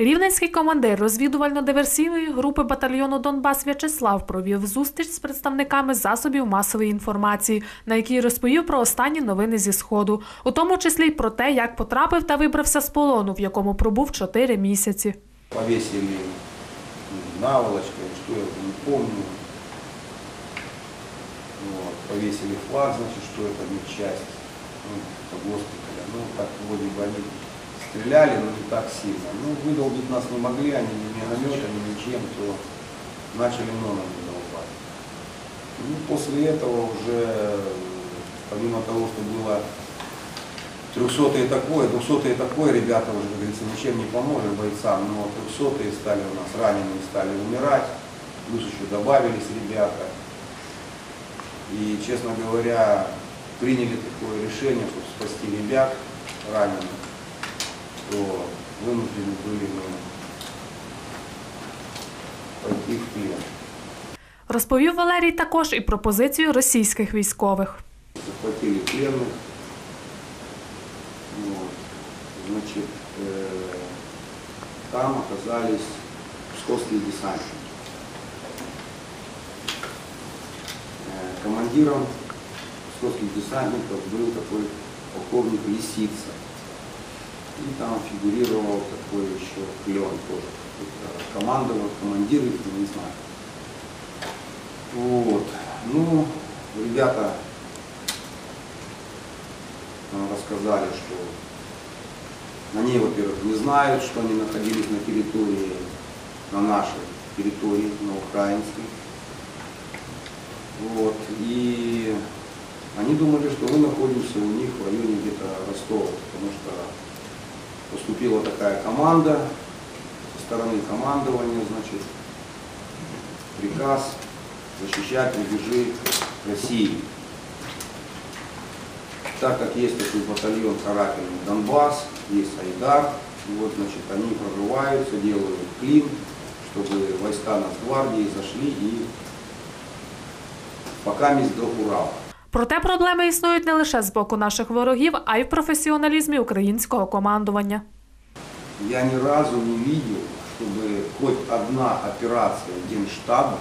Рівненський командир розвідувально-диверсійної групи батальйону Донбас В'ячеслав провів зустріч з представниками засобів масової інформації, на якій розповів про останні новини зі сходу, у тому числі й про те, як потрапив та вибрався з полону, в якому пробув чотири місяці. повесили наволочкой, что я не помню. Вот, повесили флаг, значит, что это не часть ну, это госпиталя. Ну, так вроде бы они стреляли, но не так сильно. Ну, выдолбить нас не могли, они ни минометами, ничем, то начали нонами долбать. Ну, после этого уже, помимо того, что было Трехсотые такое, двухсотые такое, ребята уже, как говорится, ничем не поможет бойцам, но трехсотые стали у нас, раненые стали умирать, плюс еще добавились ребята. И, честно говоря, приняли такое решение, чтобы спасти ребят раненых, то вынуждены были мы пойти в плен. Розповів Валерій також і про позицію російських військових. захватили пленных. Вот. Значит, э, там оказались псковские десантники. Э, командиром псковских десантников был такой полковник Лисица. И там фигурировал такой еще клен тоже. Командовал, командир, их, не знаю. Вот. Ну, ребята нам рассказали, что ней, во-первых, не знают, что они находились на территории, на нашей территории, на украинской. Вот. И они думали, что мы находимся у них в районе поступила такая команда со стороны командования, значит, приказ защищать рубежи России так как есть такой батальон карательный Донбасс, есть Айдар, вот, значит, они прорываются, делают клин, чтобы войска Нацгвардии зашли и пока мисс до Урала. Проте проблеми існують не лише з боку наших ворогів, а й в професіоналізмі українського командування. Я ни разу не видел, чтобы хоть одна операция Генштаба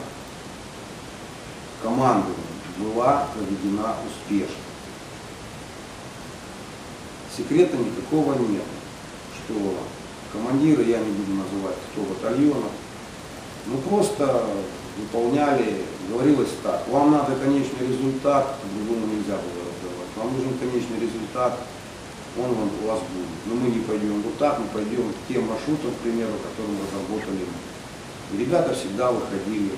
командованием была проведена успешно. Секрета никакого нет, что командиры, я не буду называть, кто батальона, ну просто выполняли, говорилось так, вам надо конечный результат, по-другому нельзя было раздавать, вам нужен конечный результат, он вам, у вас будет. Но мы не пойдем вот так, мы пойдем тем маршрутом, к примеру, которым разработали мы. И ребята всегда выходили,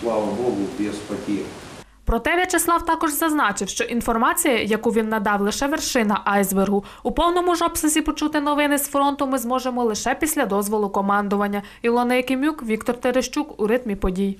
слава богу, без потерь. Проте В'ячеслав також зазначив, що інформація, яку він надав, лише вершина айсбергу. У повному ж обсязі почути новини з фронту ми зможемо лише після дозволу командування. Ілона Якимюк, Віктор Терещук у ритмі подій.